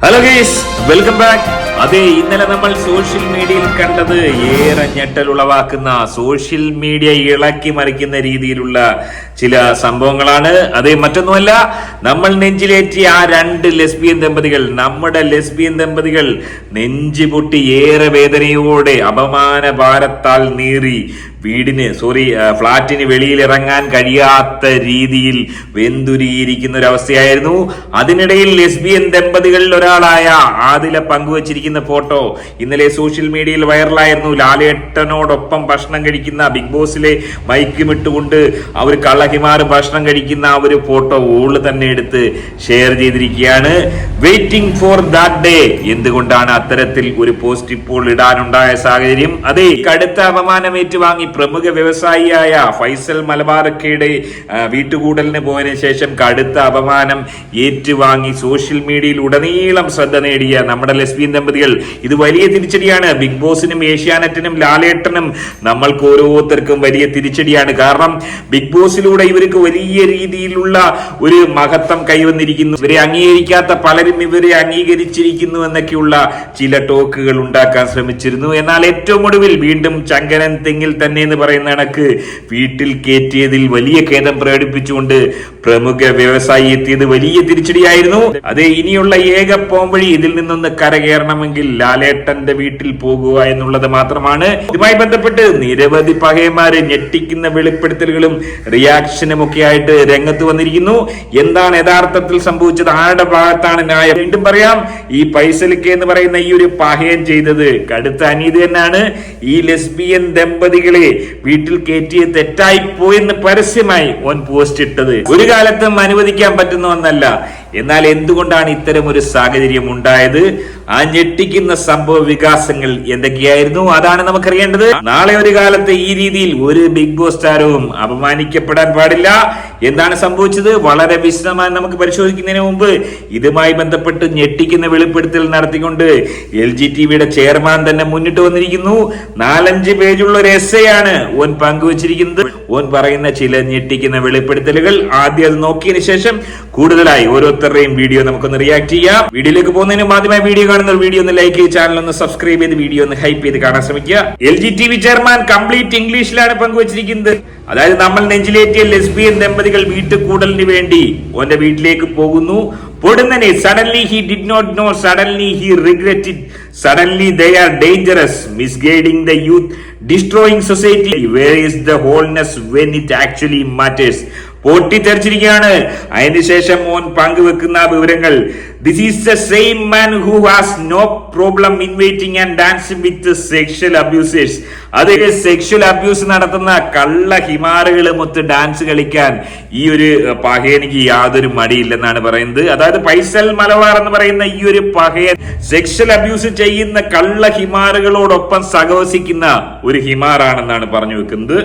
Hello ഗീസ് welcome back അതെ ഇന്നലെ നമ്മൾ സോഷ്യൽ മീഡിയയിൽ കണ്ടത് ഏറെ ഞെട്ടൽ ഉളവാക്കുന്ന സോഷ്യൽ മീഡിയ ഇളക്കി മറിക്കുന്ന രീതിയിലുള്ള ചില സംഭവങ്ങളാണ്. അത് മറ്റൊന്നുമല്ല നമ്മൾ നെഞ്ചിലേറ്റി ആ രണ്ട് ലെസ്ബിയൻ ദമ്പതികൾ നമ്മുടെ ലെസ്ബിയൻ ദമ്പതികൾ നെഞ്ചു പൊട്ടി ഏറെ വേദനയോടെ അപമാന ഭാരത്താൽ നീറി വീടിന് സോറി ഫ്ളാറ്റിന് വെളിയിൽ ഇറങ്ങാൻ കഴിയാത്ത രീതിയിൽ വെന്തുരിയിരിക്കുന്ന ഒരു അവസ്ഥയായിരുന്നു അതിനിടയിൽ ലെസ്ബിയൻ ദമ്പതികളിൽ ഒരാളായ ആദില പങ്കുവച്ചിരിക്കുന്ന ഫോട്ടോ ഇന്നലെ സോഷ്യൽ മീഡിയയിൽ വൈറലായിരുന്നു. ലാലേട്ടനോടൊപ്പം ഭക്ഷണം കഴിക്കുന്ന ബിഗ് ബോസിലെ മൈക്കുമിട്ടുകൊണ്ട് അവർ കള്ളഹിമാർ ഭക്ഷണം കഴിക്കുന്ന ആ ഒരു ഫോട്ടോ ഓൾ തന്നെ എടുത്ത് ഷെയർ ചെയ്തിരിക്കുകയാണ്. വെയിറ്റിംഗ് ഫോർ ദാറ്റ് ഡേ എന്തുകൊണ്ടാണ് അത്തരത്തിൽ ഒരു പോസ്റ്റ് ഇപ്പോൾ ഇടാനുണ്ടായ സാഹചര്യം? അതെ കടുത്ത അപമാനം ഏറ്റുവാങ്ങി പ്രമുഖ വ്യവസായിയായ ഫൈസൽ മലബാറക്കയുടെ വീട്ടുകൂടലിന് പോയതിനു ശേഷം കടുത്ത അപമാനം ഏറ്റുവാങ്ങി സോഷ്യൽ മീഡിയയിൽ ഉടനീളം ശ്രദ്ധ നേടിയ നമ്മുടെ ലെസ്ബിയൻ ദമ്പതികൾ. ഇത് വലിയ തിരിച്ചടിയാണ്. ബിഗ് ബോസിനും ഏഷ്യാനെറ്റിനും ലാലേട്ടനും നമ്മൾക്ക് ഓരോരുത്തർക്കും വലിയ തിരിച്ചടിയാണ്. കാരണം ബിഗ് ബോസിലൂടെ ഇവർക്ക് വലിയ രീതിയിലുള്ള ഒരു മഹത്വം കൈവന്നിരിക്കുന്നു. ഇവരെ അംഗീകരിക്കാത്ത പലരും ഇവരെ അംഗീകരിച്ചിരിക്കുന്നു എന്നൊക്കെയുള്ള ചില ടോക്കുകൾ ഉണ്ടാക്കാൻ ശ്രമിച്ചിരുന്നു. എന്നാൽ ഏറ്റവും ഒടുവിൽ വീണ്ടും ചങ്കനൻ തെങ്ങിൽ തന്നെ എന്ന് പറയുന്ന കണക്ക് വീട്ടിൽ കയറ്റിയതിൽ വലിയ ഖേദം പ്രകടിപ്പിച്ചുകൊണ്ട് പ്രമുഖ വ്യവസായി എത്തിയത് വലിയ തിരിച്ചടിയായിരുന്നു. അത് ഇനിയുള്ള ഏക പോംവഴി ഇതിൽ നിന്നൊന്ന് കരകയറണമെങ്കിൽ ലാലേട്ടന്റെ വീട്ടിൽ പോകുക എന്നുള്ളത് മാത്രമാണ്. ഇതുമായി ബന്ധപ്പെട്ട് നിരവധി പകയന്മാര് ഞെട്ടിക്കുന്ന വെളിപ്പെടുത്തലുകളും റിയാക്ഷനും ഒക്കെ ആയിട്ട് രംഗത്ത് വന്നിരിക്കുന്നു. എന്താണ് യഥാർത്ഥത്തിൽ സംഭവിച്ചത്? ആരുടെ ഭാഗത്താണ് ന്യായം? വീണ്ടും പറയാം ഈ പൈസലിക്ക് എന്ന് പറയുന്ന ഈ ഒരു പഹയൻ ചെയ്തത് കടുത്ത അനീതി തന്നെയാണ്. ഈ ലെസ്ബിയൻ ദമ്പതികളെ വീട്ടിൽ കയറ്റിയ തെറ്റായി പോയെന്ന് പരസ്യമായി ഓൻ പോസ്റ്റ് ഇട്ടത്. ഒരു കാലത്തും അനുവദിക്കാൻ പറ്റുന്ന ഒന്നല്ല. എന്നാൽ എന്തുകൊണ്ടാണ് ഇത്തരം ഒരു സാഹചര്യം ഉണ്ടായത്? ആ ഞെട്ടിക്കുന്ന സംഭവ വികാസങ്ങൾ എന്തൊക്കെയായിരുന്നു? അതാണ് നമുക്കറിയേണ്ടത്. നാളെ ഒരു കാലത്ത് ഈ രീതിയിൽ ഒരു ബിഗ് ബോസ് താരവും അപമാനിക്കപ്പെടാൻ പാടില്ല. എന്താണ് സംഭവിച്ചത്? വളരെ വിശദമായി നമുക്ക് പരിശോധിക്കുന്നതിന് മുമ്പ് ഇതുമായി ബന്ധപ്പെട്ട് ഞെട്ടിക്കുന്ന വെളിപ്പെടുത്തൽ നടത്തിക്കൊണ്ട് എൽ ജി ടി വിയുടെ ചെയർമാൻ തന്നെ മുന്നിട്ട് വന്നിരിക്കുന്നു. നാലഞ്ച് പേജുള്ള ഒരു എസ് ആണ് ഓൻ പങ്കുവച്ചിരിക്കുന്നത്. ഓൻ പറയുന്ന ചില ഞെട്ടിക്കുന്ന വെളിപ്പെടുത്തലുകൾ ആദ്യം നോക്കിയതിനു ശേഷം കൂടുതലായി ഓരോരുത്തരുടെയും വീഡിയോ നമുക്കൊന്ന് റിയാക്ട് ചെയ്യാം. വീഡിയോയിലേക്ക് പോകുന്നതിന് ആദ്യമായി വീഡിയോ കാണുന്ന വീഡിയോ ഒന്ന് ലൈക്ക് ചെയ്ത് ചാനൽ ഒന്ന് സബ്സ്ക്രൈബ് ചെയ്ത് വീഡിയോ ഒന്ന് ഹൈപ്പ് ചെയ്ത് കാണാൻ ശ്രമിക്കുക. L G T V chairman complete ഇംഗ്ലീഷിലാണ് പങ്കുവച്ചിരിക്കുന്നത്. അതായത് നമ്മൾ നെഞ്ചിലേറ്റിയ ലെസ്ബിയൻ ദമ്പതികൾ വീട്ടുകൂടലിന് വേണ്ടി ഓന്റെ വീട്ടിലേക്ക് പോകുന്നു. പൊടുന്നനെ suddenly he did not know suddenly he regretted suddenly they are dangerous misguiding the youth destroying society where is the wholeness when it actually matters പൊട്ടിത്തെറിച്ചിരിക്കുകയാണ്. അതിനുശേഷം മോൻ പങ്കുവെക്കുന്ന വിവരങ്ങൾ this is the same man who has no problem inviting and dancing with sexual abusers അത് sexual abuse നടത്തുന്ന കള്ള ഹിമാറുകൾ മൊത്ത് dance കളിക്കാൻ ഈ ഒരു പഹയനിക്ക് യാതൊരു മടിയില്ലെന്നാണ് പറയുന്നത്. അതായത് പൈസൽ മലബാർ എന്ന് പറയുന്ന ഈ ഒരു പഹയൻ സെക്ഷൽ അബ്യൂസ് ചെയ്യുന്ന കള്ള ഹിമാറുകളോടൊപ്പം സഹവസിക്കുന്ന ഒരു ഹിമാറാണെന്നാണ് പറഞ്ഞു വെക്കുന്നത്.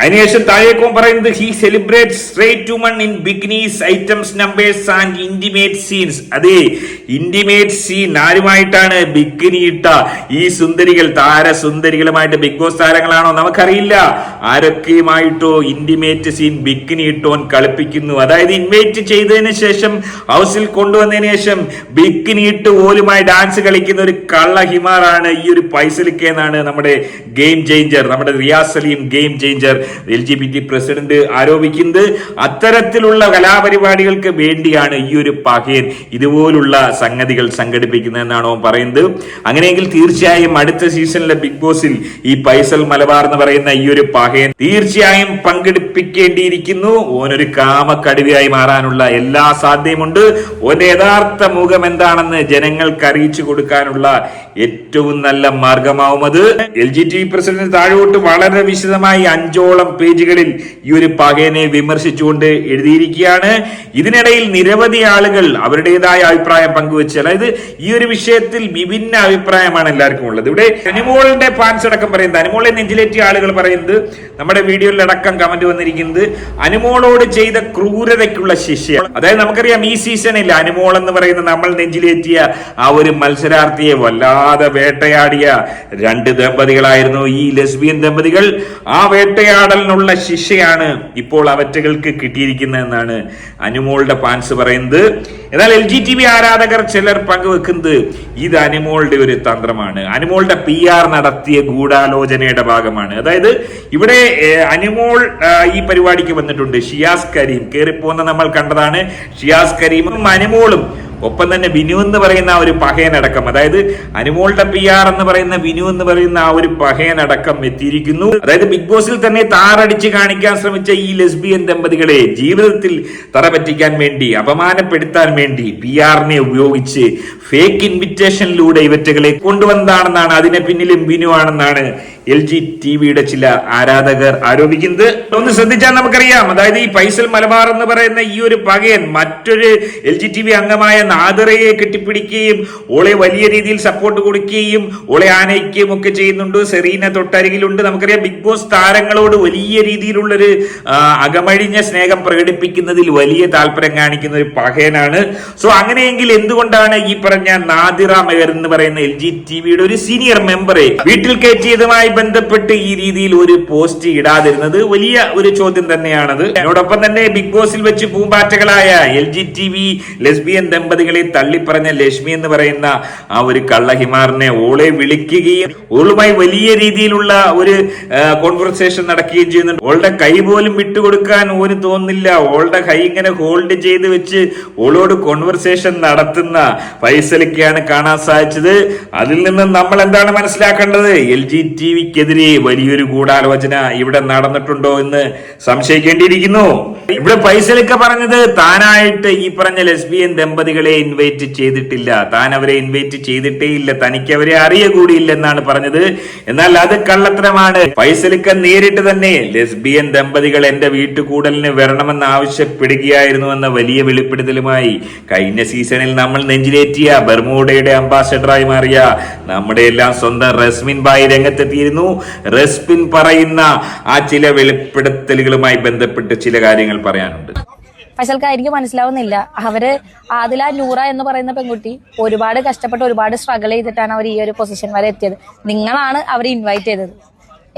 അതിനുശേഷം താഴേക്കും പറയുന്നത് he celebrate straight woman in bikinis items numbers and intimate scenes അതെ ഇന്റിമേറ്റ് സീൻ ആരുമായിട്ടാണ് ബിഗ്നിയിട്ട ഈ സുന്ദരികൾ താര താരസുന്ദരികളുമായിട്ട് ബിഗ് ബോസ് താരങ്ങളാണോ? നമുക്കറിയില്ല. ആരൊക്കെയുമായിട്ടോ ഇന്റിമേറ്റ് സീൻ ബിഗ്നിയിട്ടോൻ കളിപ്പിക്കുന്നു? അതായത് ഇൻവൈറ്റ് ചെയ്തതിന് ശേഷം ഹൗസിൽ കൊണ്ടുവന്നതിന് ശേഷം ബിഗ്നിയിട്ട് ഓലുമായി ഡാൻസ് കളിക്കുന്ന ഒരു കള്ള ഹിമാറാണ് ഈ ഒരു പൈസലിക്കെന്നാണ് നമ്മുടെ ഗെയിം ചേഞ്ചർ നമ്മുടെ Riyas Salim game changer L G B T president ആരോപിക്കുന്നത് അത്തരത്തിലുള്ള കലാപരിപാടികൾക്ക് വേണ്ടിയാണ് ഈ ഒരു പകയൻ ഇതുപോലുള്ള സംഗതികൾ സംഘടിപ്പിക്കുന്നതെന്നാണ് പറയുന്നത്. അങ്ങനെയെങ്കിൽ തീർച്ചയായും അടുത്ത സീസണിലെ ബിഗ് ബോസിൽ ഈ പൈസൽ മലബാർ എന്ന് പറയുന്ന ഈ ഒരു പകയൻ തീർച്ചയായും പങ്കെടുപ്പിക്കേണ്ടിയിരിക്കുന്നു. ഓനൊരു കാമക്കടുവയായി മാറാനുള്ള എല്ലാ സാധ്യതയുമുണ്ട്. ഓന്റെ യഥാർത്ഥ മുഖം എന്താണെന്ന് ജനങ്ങൾക്ക് അറിയിച്ചു കൊടുക്കാനുള്ള ഏറ്റവും നല്ല മാർഗമാവും അത്. എൽ ജി ടി പ്രസിഡന്റ് താഴോട്ട് വളരെ വിശദമായി അഞ്ചോളം പേജുകളിൽ ഈ ഒരു പകയനെ വിമർശിച്ചുകൊണ്ട് എഴുതിയിരിക്കുകയാണ്. ഇതിനിടയിൽ നിരവധി ആളുകൾ അവരുടേതായ അഭിപ്രായം പങ്കുവെച്ച് അതായത് ഈ ഒരു വിഷയത്തിൽ വിഭിന്ന അഭിപ്രായമാണ് എല്ലാവർക്കും ഉള്ളത്. ഇവിടെ അനുമോളിന്റെ ഫാൻസ് അടക്കം പറയുന്നത് അനുമോളെ നെഞ്ചിലേറ്റിയ ആളുകൾ പറയുന്നത് നമ്മുടെ വീഡിയോയിൽ അടക്കം കമന്റ് വന്നിരിക്കുന്നത് അനുമോളോട് ചെയ്ത ക്രൂരതയ്ക്കുള്ള ശിക്ഷ അതായത് നമുക്കറിയാം ഈ സീസണിൽ അനുമോൾ എന്ന് പറയുന്ന നമ്മൾ നെഞ്ചിലേറ്റിയ ആ ഒരു മത്സരാർത്ഥിയെ വല്ലാതെ വേട്ടയാടിയ രണ്ട് ദമ്പതികളായിരുന്നു ഈ ലെസ്ബിയൻ ദമ്പതികൾ. ആ വേട്ടയാടലിനുള്ള ശിക്ഷയാണ് ഇപ്പോൾ അവറ്റകൾക്ക് കിട്ടിയിരിക്കുന്നതെന്നാണ് അനുമോളുടെ ഫാൻസ് പറയുന്നത്. എന്നാൽ എൽ ജി ടി വി ആരാധകർ ചിലർ പങ്കുവെക്കുന്നത് ഇത് അനുമോളുടെ ഒരു തന്ത്രമാണ്. അനുമോളുടെ പി ആർ നടത്തിയ ഗൂഢാലോചനയുടെ ഭാഗമാണ്. അതായത് ഇവിടെ അനുമോൾ ഈ പരിപാടിക്ക് വന്നിട്ടുണ്ട്. ഷിയാസ് കരീം. കയറിപ്പോന്ന നമ്മൾ കണ്ടതാണ്. ഷിയാസ് കരീമും അനുമോളും ഒപ്പം തന്നെ വിനു എന്ന് പറയുന്ന ആ ഒരു പഹയനടക്കം അതായത് അനുമോളുടെ പി ആർ എന്ന് പറയുന്ന വിനു എന്ന് പറയുന്ന ആ ഒരു പഹയനടക്കം എത്തിയിരിക്കുന്നു. അതായത് ബിഗ് ബോസിൽ തന്നെ താറടിച്ച് കാണിക്കാൻ ശ്രമിച്ച ഈ ലെസ്ബിയൻ ദമ്പതികളെ ജീവിതത്തിൽ തറ പറ്റിക്കാൻ വേണ്ടി അപമാനപ്പെടുത്താൻ വേണ്ടി പി ആറിനെ ഉപയോഗിച്ച് ഫേക്ക് ഇൻവിറ്റേഷനിലൂടെ ഇവറ്റകളെ കൊണ്ടുവന്നതാണെന്നാണ് അതിനെ പിന്നിലും വിനു ആണെന്നാണ് എൽ ജി ടി വിയുടെ ചില ആരാധകർ ആരോപിക്കുന്നത്. ഒന്ന് ശ്രദ്ധിച്ചാൽ നമുക്കറിയാം അതായത് ഈ പൈസൽ മലബാർ എന്ന് പറയുന്ന ഈ ഒരു പകയൻ മറ്റൊരു എൽ ജി ടി വി അംഗമായ നാദറയെ കെട്ടിപ്പിടിക്കുകയും ഓളെ വലിയ രീതിയിൽ സപ്പോർട്ട് കൊടുക്കുകയും ഓളെ ആനയിക്കുകയും ഒക്കെ ചെയ്യുന്നുണ്ട്. സെറീന തൊട്ടരികിലുണ്ട്. നമുക്കറിയാം ബിഗ് ബോസ് താരങ്ങളോട് വലിയ രീതിയിലുള്ളൊരു അകമഴിഞ്ഞ സ്നേഹം പ്രകടിപ്പിക്കുന്നതിൽ വലിയ താല്പര്യം കാണിക്കുന്ന ഒരു പഹേനാണ് സോ അങ്ങനെയെങ്കിൽ എന്തുകൊണ്ടാണ് ഈ പറഞ്ഞ നാദിറ മെഹർ എന്ന് പറയുന്ന എൽ ജി ടി വിയുടെ ഒരു സീനിയർ മെമ്പറെ വീട്ടിൽ കയറ്റിയതുമായി ബന്ധപ്പെട്ട് ഈ രീതിയിൽ ഒരു പോസ്റ്റ് ഇടാതിരുന്നത്? വലിയ ഒരു ചോദ്യം തന്നെയാണത്. അതിനോടൊപ്പം തന്നെ ബിഗ് ബോസിൽ വെച്ച് പൂമ്പാറ്റകളായ L G T V lesbian ദമ്പതികളെ തള്ളിപ്പറഞ്ഞ ലക്ഷ്മി എന്ന് പറയുന്ന ആ ഒരു കള്ളഹിമാറിനെ ഓളെ വിളിക്കുകയും ഓളുമായി വലിയ രീതിയിലുള്ള ഒരു കോൺവെർസേഷൻ നടക്കുകയും ചെയ്യുന്നുണ്ട്. ഓളുടെ കൈ പോലും വിട്ടുകൊടുക്കാൻ ഓന് തോന്നില്ല ഓളുടെ കൈ ഇങ്ങനെ ഹോൾഡ് ചെയ്ത് വെച്ച് ഓളോട് കോൺവെർസേഷൻ നടത്തുന്ന ഫൈസലിക്കാണ് കാണാൻ സാധിച്ചത്. അതിൽ നിന്ന് നമ്മൾ എന്താണ് മനസ്സിലാക്കേണ്ടത്? എൽ ജി ടി വിക്കെതിരെ വലിയൊരു ഗൂഢാലോചന ഇവിടെ നടന്നിട്ടുണ്ടോ എന്ന് സംശയിക്കേണ്ടിയിരിക്കുന്നു. ഇവിടെ ഫൈസലിക്ക പറഞ്ഞത് താനായിട്ട് ഈ പറഞ്ഞ ലെസ്ബിയൻ ദമ്പതികളെ ഇൻവൈറ്റ് ചെയ്തിട്ടില്ല. താൻ അവരെ ഇൻവൈറ്റ് ചെയ്തിട്ടേ ഇല്ല. തനിക്ക് അവരെ അറിയ കൂടിയില്ല എന്നാണ് പറഞ്ഞത്. എന്നാൽ അത് കള്ളത്തരമാണ്. ഫൈസലിക്ക നേരിട്ട് തന്നെ ലെസ്ബിയൻ ദമ്പതികൾ എന്റെ വീട്ടുകൂടലിന് വരണമെന്ന് ആവശ്യപ്പെടുകയായിരുന്നു എന്ന വലിയ വെളിപ്പെടുത്തലുമായി. കഴിഞ്ഞ സീസണിൽ നമ്മൾ നെഞ്ചിലേറ്റിയ ബർമൂഡയുടെ അംബാസഡറായി മാറിയ നമ്മുടെ എല്ലാം സ്വന്തം റസ്മിൻ ബായി രംഗത്തെത്തിയിരുന്നു. റസ്മിൻ പറയുന്ന ആ ചില വെളിപ്പെടുത്തലുകളുമായി ബന്ധപ്പെട്ട് ചില കാര്യങ്ങൾ പറയാനുണ്ട്. ഫൈസൽക്ക് എനിക്ക് മനസ്സിലാവുന്നില്ല. അവർ ആദില നൂറ എന്ന് പറയുന്ന പെൺകുട്ടി ഒരുപാട് കഷ്ടപ്പെട്ട് ഒരുപാട് സ്ട്രഗിൾ ചെയ്തിട്ടാണ് അവർ ഈ ഒരു പൊസിഷൻ വരെ എത്തിയത്. നിങ്ങളാണ് അവർ ഇൻവൈറ്റ് ചെയ്തത്.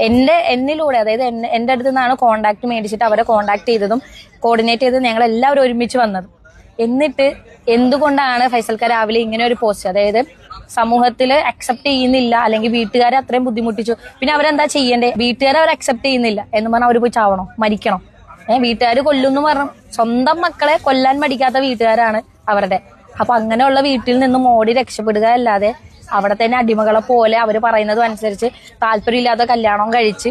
എന്റെ എന്നിലൂടെ അതായത് എന്റെ അടുത്ത് നിന്നാണ് കോണ്ടാക്ട് മേടിച്ചിട്ട് അവരെ കോണ്ടാക്ട് ചെയ്തതും കോർഡിനേറ്റ് ചെയ്തതും ഞങ്ങൾ എല്ലാവരും ഒരുമിച്ച് വന്നത്. എന്നിട്ട് എന്തുകൊണ്ടാണ് ഫൈസൽക്ക രാവിലെ ഇങ്ങനെ ഒരു പോസ്റ്റ് അതായത് സമൂഹത്തിൽ അക്സെപ്റ്റ് ചെയ്യുന്നില്ല അല്ലെങ്കിൽ വീട്ടുകാരെ അത്രയും ബുദ്ധിമുട്ടിച്ചു. പിന്നെ അവരെന്താ ചെയ്യണ്ടേ? വീട്ടുകാരെ അവർ അക്സെപ്റ്റ് ചെയ്യുന്നില്ല എന്ന് പറഞ്ഞാൽ അവർ പോയി ചാവണോ? മരിക്കണോ? ഏഹ് വീട്ടുകാർ കൊല്ലുന്നു പറഞ്ഞു. സ്വന്തം മക്കളെ കൊല്ലാൻ മടിക്കാത്ത വീട്ടുകാരാണ് അവരുടെ. അപ്പൊ അങ്ങനെയുള്ള വീട്ടിൽ നിന്നും ഓടി രക്ഷപ്പെടുക അല്ലാതെ അവിടെ തന്നെ അടിമകളെ പോലെ അവർ പറയുന്നതും അനുസരിച്ച് താല്പര്യമില്ലാത്ത കല്യാണം കഴിച്ച്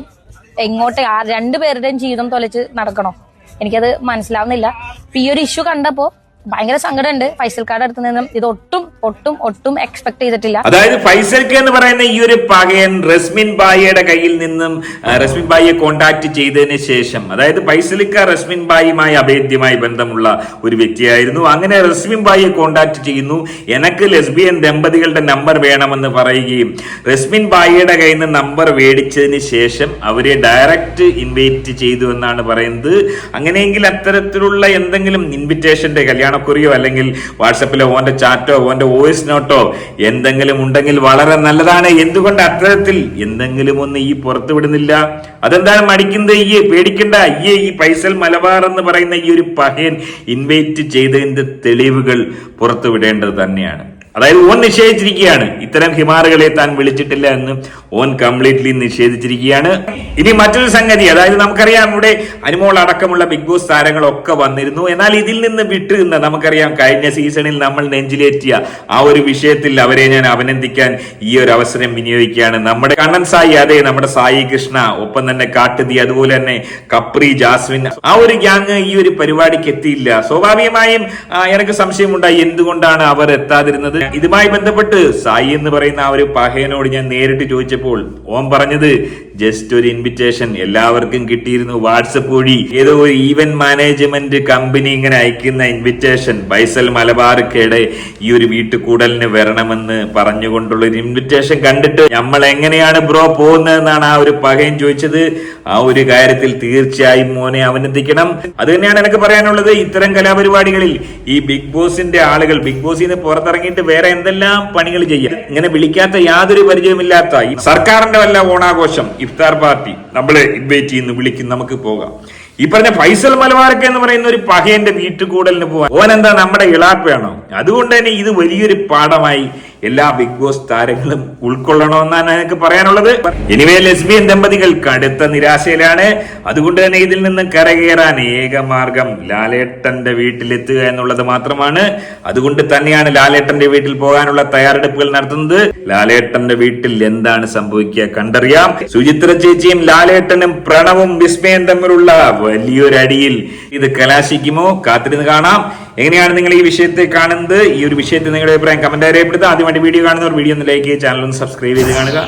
എങ്ങോട്ട് ആ രണ്ടുപേരുടെയും ജീവിതം തൊലച്ച് നടക്കണോ? എനിക്കത് മനസ്സിലാവുന്നില്ല. ഈ ഒരു ഇഷ്യൂ കണ്ടപ്പോ ഭയങ്കര സങ്കടമുണ്ട്. ഫൈസൽക്കാരുടെ അടുത്ത് നിന്നും ഇത് ഒട്ടും ഒട്ടും എക്സ്പെക്ട് ചെയ്തിട്ടില്ല. അതായത് ഫൈസൽക്ക് എന്ന് പറയുന്ന ഈ ഒരു പകയൻ റസ്മിൻ ബായിയുടെ കയ്യിൽ നിന്നും റസ്മിൻ ബായിയെ കോണ്ടാക്ട് ചെയ്തതിന് ശേഷം അതായത് ഫൈസലിക്ക റസ്മിൻ ബായിയുമായി അഭേദ്യമായി ബന്ധമുള്ള ഒരു വ്യക്തിയായിരുന്നു. അങ്ങനെ റസ്മിൻ ബായിയെ കോണ്ടാക്ട് ചെയ്യുന്നു. എനക്ക് ലെസ്ബിയൻ ദമ്പതികളുടെ നമ്പർ വേണമെന്ന് പറയുകയും റസ്മിൻ ബായിയുടെ കയ്യിൽ നിന്ന് നമ്പർ മേടിച്ചതിന് ശേഷം അവരെ ഡയറക്റ്റ് ഇൻവൈറ്റ് ചെയ്തു എന്നാണ് പറയുന്നത്. അങ്ങനെയെങ്കിൽ അത്തരത്തിലുള്ള എന്തെങ്കിലും ഇൻവിറ്റേഷന്റെ കല്യാണക്കുറിയോ അല്ലെങ്കിൽ വാട്സപ്പിലോ ഓന്റെ ചാറ്റോ ഓന്റെ വോയിസ് നോട്ടോ? എന്തെങ്കിലും ഉണ്ടെങ്കിൽ വളരെ നല്ലതാണ്. എന്തുകൊണ്ട് അത്തരത്തിൽ എന്തെങ്കിലും ഒന്ന് ഈ പുറത്തുവിടുന്നില്ല അതെന്താണ് മടിക്കുന്നത്? ഈ പേടിക്കണ്ട. ഈ ഈ പൈസൽ മലബാർ എന്ന് പറയുന്ന ഈ ഒരു പഹയൻ ഇൻവൈറ്റ് ചെയ്തതിന്റെ തെളിവുകൾ പുറത്തു വിടേണ്ടത് തന്നെയാണ്. അതായത് ഓൻ നിഷേധിച്ചിരിക്കുകയാണ്. ഇത്തരം ഹിമാറുകളെ താൻ വിളിച്ചിട്ടില്ല എന്ന് ഓൻ കംപ്ലീറ്റ്ലി നിഷേധിച്ചിരിക്കുകയാണ്. ഇനി മറ്റൊരു സംഗതി അതായത് നമുക്കറിയാം ഇവിടെ അനുമോൾ അടക്കമുള്ള ബിഗ് ബോസ് താരങ്ങളൊക്കെ വന്നിരുന്നു. എന്നാൽ ഇതിൽ നിന്ന് വിട്ടു നിന്ന് നമുക്കറിയാം കഴിഞ്ഞ സീസണിൽ നമ്മൾ നെഞ്ചിലേറ്റിയ ആ ഒരു വിഷയത്തിൽ അവരെ ഞാൻ അഭിനന്ദിക്കാൻ ഈ ഒരു അവസരം വിനിയോഗിക്കുകയാണ്. നമ്മുടെ കണ്ണൻ സായി അതെ നമ്മുടെ സായി കൃഷ്ണ ഒപ്പം തന്നെ കാട്ടുതി അതുപോലെ തന്നെ കപ്രി ജാസ്മിൻ ആ ഒരു ഗ്യാങ് ഈ ഒരു പരിപാടിക്ക് എത്തിയില്ല. സ്വാഭാവികമായും എനിക്ക് സംശയമുണ്ടായി എന്തുകൊണ്ടാണ് അവർ എത്താതിരുന്നത്? ഇതുമായി ബന്ധപ്പെട്ട് സായി എന്ന് പറയുന്ന ആ ഒരു പഹയനോട് ഞാൻ നേരിട്ട് ചോദിച്ചപ്പോൾ ഓം പറഞ്ഞത് ജസ്റ്റ് ഒരു ഇൻവിറ്റേഷൻ എല്ലാവർക്കും കിട്ടിയിരുന്നു വാട്സപ്പ് വഴി. ഏതോ ഒരു ഈവന്റ് മാനേജ്മെന്റ് കമ്പനി ഇങ്ങനെ അയക്കുന്ന ഇൻവിറ്റേഷൻ ബൈസൽ മലബാർക്കയുടെ ഈ ഒരു വീട്ടുകൂടലിന് വരണമെന്ന് പറഞ്ഞുകൊണ്ടുള്ള ഒരു ഇൻവിറ്റേഷൻ കണ്ടിട്ട് നമ്മൾ എങ്ങനെയാണ് ബ്രോ പോകുന്നതെന്നാണ് ആ ഒരു പകയും ചോദിച്ചത്. ആ ഒരു കാര്യത്തിൽ തീർച്ചയായും മോനെ അവനന്ദിക്കണം അത് തന്നെയാണ് എനിക്ക് പറയാനുള്ളത് ഇത്തരം കലാപരിപാടികളിൽ. ഈ ബിഗ് ബോസിന്റെ ആളുകൾ ബിഗ് ബോസിൽ നിന്ന് പുറത്തിറങ്ങിയിട്ട് വേറെ എന്തെല്ലാം പണികൾ ചെയ്യാം ഇങ്ങനെ വിളിക്കാത്ത യാതൊരു പരിചയമില്ലാത്ത സർക്കാരിന്റെ വല്ല ഓണാഘോഷം ഇഫ്താർ പാർട്ടി നമ്മളെ ഇൻവൈറ്റ് ചെയ്യുന്നു വിളിക്കും നമുക്ക് പോകാം. ഈ പറഞ്ഞ ഫൈസൽ മലബാർക്ക് എന്ന് പറയുന്ന ഒരു പഹയന്റെ വീട്ടുകൂടലിന് പോവാൻ ഓൻ എന്താ നമ്മുടെ ഇളാപ്പയാണോ? അതുകൊണ്ട് തന്നെ ഇത് വലിയൊരു പാഠമായി എല്ലാ ബിഗ് ബോസ് താരങ്ങളും ഉൾക്കൊള്ളണമെന്നാണ് എനിക്ക് പറയാനുള്ളത്. എനിവേ ലെസ്ബിയൻ ദമ്പതികൾ കടുത്ത നിരാശയിലാണ്. അതുകൊണ്ട് തന്നെ ഇതിൽ നിന്ന് കരകയറാൻ ഏക മാർഗം ലാലേട്ടന്റെ വീട്ടിലെത്തുക എന്നുള്ളത് മാത്രമാണ്. അതുകൊണ്ട് തന്നെയാണ് ലാലേട്ടന്റെ വീട്ടിൽ പോകാനുള്ള തയ്യാറെടുപ്പുകൾ നടത്തുന്നത്. ലാലേട്ടന്റെ വീട്ടിൽ എന്താണ് സംഭവിക്കുക കണ്ടറിയാം. സുചിത്ര ചേച്ചിയും ലാലേട്ടനും പ്രണവും വിസ്മയം തമ്മിലുള്ള വലിയൊരു അടിയിൽ ഇത് കലാശിക്കുമോ? കാത്തിരുന്ന് കാണാം. എങ്ങനെയാണ് നിങ്ങൾ ഈ വിഷയത്തെ കാണുന്നത്? ഈ ഒരു വിഷയത്തിൽ നിങ്ങളുടെ അഭിപ്രായം കമന്റ് രേഖപ്പെടുത്തുക. ആദ്യമായിട്ട് വീഡിയോ കാണുന്നവർ വീഡിയോ ഒന്ന് ലൈക്ക് ചെയ്യുക ചാനൽ ഒന്ന് സബ്സ്ക്രൈബ് ചെയ്ത് കാണുക.